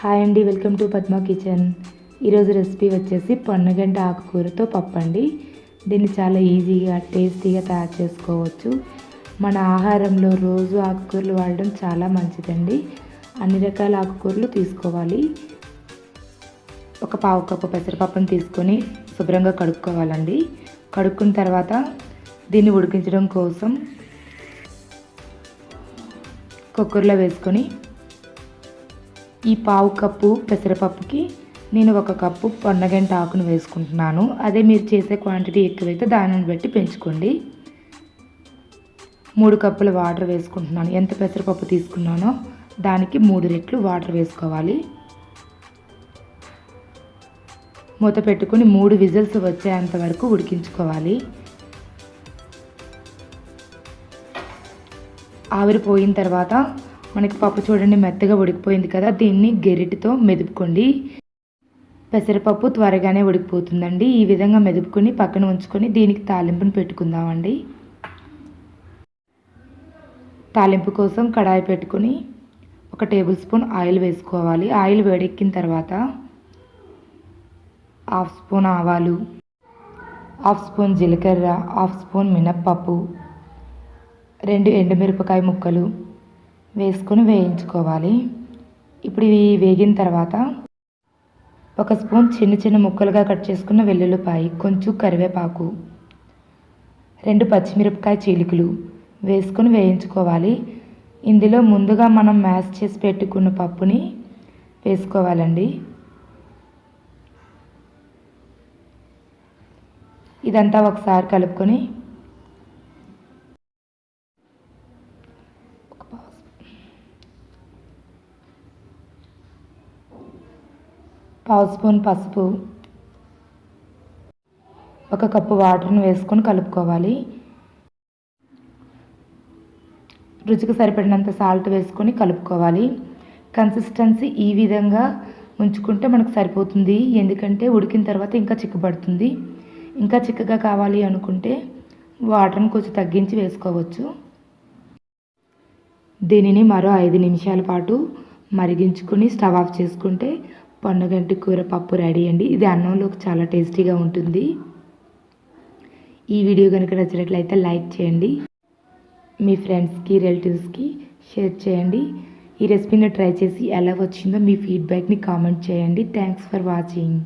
Hi అండి welcome to Padma kitchen. ఈరోజు recipe వచ్చేసి పొన్నగంట ఆకుకూరతో పప్పు అండి దీన్ని చాలా ఈజీగా టేస్టీగా తయారు చేసుకోవచ్చు. మన ఆహారంలో రోజు ఆకుకూరలు వాడడం చాలా మంచిదండి. అన్ని రకాల ఆకుకూరలు తీసుకోవాలి. ఒక పావు కప్పు పెసరపప్పును తీసుకొని శుభ్రంగా కడుక్కోవాలండి. కడుక్కున్న తర్వాత దీన్ని ఉడికించడం కోసం కుక్కర్లో వేసుకొని ఈ పావు కప్పు పెసరపప్పుకి నేను ఒక కప్పు పొన్నగంట ఆకును వేసుకుంటున్నాను. అదే మీరు చేసే క్వాంటిటీ ఎక్కువైతే దానిని బట్టి పెంచుకోండి. మూడు కప్పుల వాటర్ వేసుకుంటున్నాను. ఎంత పెసరపప్పు తీసుకున్నానో దానికి మూడు రెట్లు వాటర్ వేసుకోవాలి. మూత పెట్టుకొని మూడు విజిల్స్ వచ్చేంత వరకు ఉడికించుకోవాలి. ఆవిరిపోయిన తర్వాత మనకి పప్పు చూడండి మెత్తగా ఉడికిపోయింది కదా దీన్ని గెరిటితో మెదుపుకోండి. పెసరపప్పు త్వరగానే ఉడికిపోతుందండి. ఈ విధంగా మెదుపుకొని పక్కన ఉంచుకొని దీనికి తాలింపును పెట్టుకుందామండి. తాలింపు కోసం కడాయి పెట్టుకొని ఒక టేబుల్ స్పూన్ ఆయిల్ వేసుకోవాలి. ఆయిల్ వేడెక్కిన తర్వాత హాఫ్ స్పూన్ ఆవాలు హాఫ్ స్పూన్ జీలకర్ర హాఫ్ స్పూన్ మినప్పప్పు రెండు ఎండుమిరపకాయ ముక్కలు వేసుకొని వేయించుకోవాలి. ఇప్పుడు ఇవి వేగిన తర్వాత ఒక స్పూన్ చిన్న చిన్న ముక్కలుగా కట్ చేసుకున్న వెల్లుల్లిపాయ కొంచెం కరివేపాకు రెండు పచ్చిమిరపకాయ చీలికలు వేసుకొని వేయించుకోవాలి. ఇందులో ముందుగా మనం మ్యాష్ చేసి పెట్టుకున్న పప్పుని వేసుకోవాలండి. ఇదంతా ఒకసారి కలుపుకొని పావు స్పూన్ పసుపు ఒక కప్పు వాటర్ని వేసుకొని కలుపుకోవాలి. రుచికి సరిపడినంత సాల్ట్ వేసుకొని కలుపుకోవాలి. కన్సిస్టెన్సీ ఈ విధంగా ఉంచుకుంటే మనకు సరిపోతుంది. ఎందుకంటే ఉడికిన తర్వాత ఇంకా చిక్కబడుతుంది. ఇంకా చిక్కగా కావాలి అనుకుంటే వాటర్ని కొంచెం తగ్గించి వేసుకోవచ్చు. దీనిని మరో ఐదు నిమిషాల పాటు మరిగించుకొని స్టవ్ ఆఫ్ చేసుకుంటే పొన్నగంటి కూర పప్పు రెడీ అండి. ఇది అన్నంలోకి చాలా టేస్టీగా ఉంటుంది. ఈ వీడియో కనుక నచ్చినట్లయితే లైక్ చేయండి. మీ ఫ్రెండ్స్కి రిలేటివ్స్కి షేర్ చేయండి. ఈ రెసిపీని ట్రై చేసి ఎలా వచ్చిందో మీ ఫీడ్బ్యాక్ని కామెంట్ చేయండి. Thanks for watching.